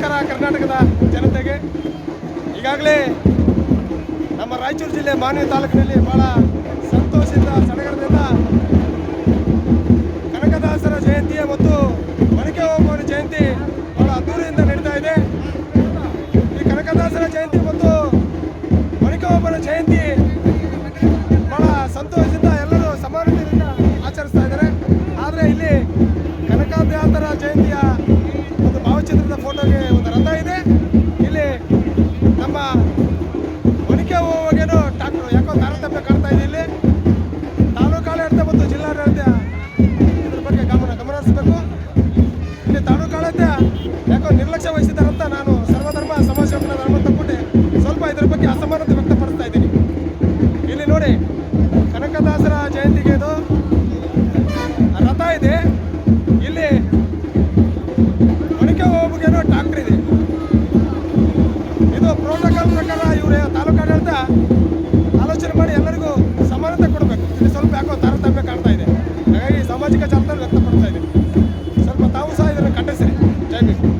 ನಮಸ್ಕಾರ ಕರ್ನಾಟಕದ ಜನತೆಗೆ. ಈಗಾಗಲೇ ನಮ್ಮ ರಾಯಚೂರು ಜಿಲ್ಲೆ ಮಾನ್ವಿ ತಾಲೂಕಿನಲ್ಲಿ ಬಹಳ ಸಂತೋಷದಿಂದ, ಸಡಗರದಿಂದ ಕನಕದಾಸರ ಜಯಂತಿಯ ಮತ್ತು ಮಣಿಕೆ ಓಮನ ಜಯಂತಿ ಬಹಳ ಅದ್ದೂರಿಯಿಂದ ನಡೀತಾ ಇದೆ. ಈ ಕನಕದಾಸರ ಜಯಂತಿ ಮತ್ತು ಮಣಿಕೆ ಓಮನ ಜಯಂತಿ ಬಹಳ ಸಂತೋಷದಿಂದ ಎಲ್ಲರೂ ಸಮಾನತೆಯಿಂದ ಆಚರಿಸ್ತಾ ಇದ್ದಾರೆ. ಆದರೆ ಇಲ್ಲಿ ಕನಕದಾಸರ ಜಯಂತಿಯ ಗಮನ ಇಲ್ಲಿ ತಾಲೂಕು ಯಾಕೋ ನಿರ್ಲಕ್ಷ್ಯ ವಹಿಸಿದಾರಂತ ನಾನು ಸರ್ವಧರ್ಮ ಸಮಾಜ ಧರ್ಮ ತಗೊಂಡೆ ಸ್ವಲ್ಪ ಇದ್ರ ಬಗ್ಗೆ ಅಸಮಾನತೆ ವ್ಯಕ್ತಪಡಿಸ್ತಾ ಇದ್ದೀನಿ. ಇಲ್ಲಿ ನೋಡಿ, ಕನಕದಾಸರ ಜಯಂತಿಗೆ ಇದು ರಥ ಇದೆ. ಇಲ್ಲಿ ಒಣಕೆ ಹೋಗುಗೇನೋ ಟ್ರಾಕ್ಟರ್ ಇದೆ. ಇದು ಪ್ರೋಟೋಕಾಲ್ ಪ್ರಕಾರ ಇವರ ತಾಲೂಕು ಆಲೋಚನೆ ಮಾಡಿ ಎಲ್ಲರಿಗೂ ಸಮಾನತೆ ಕೊಡಬೇಕು. ಇಲ್ಲಿ ಸ್ವಲ್ಪ ಯಾಕೋ ತಾರತಮ್ಯ ಕಾಣ್ತಾ ಇದೆ. ಹಾಗಾಗಿ ಸಾಮಾಜಿಕ ಜಾಲತಾಣ ವ್ಯಕ್ತಪಡಿಸ್ತಾ Динаміку.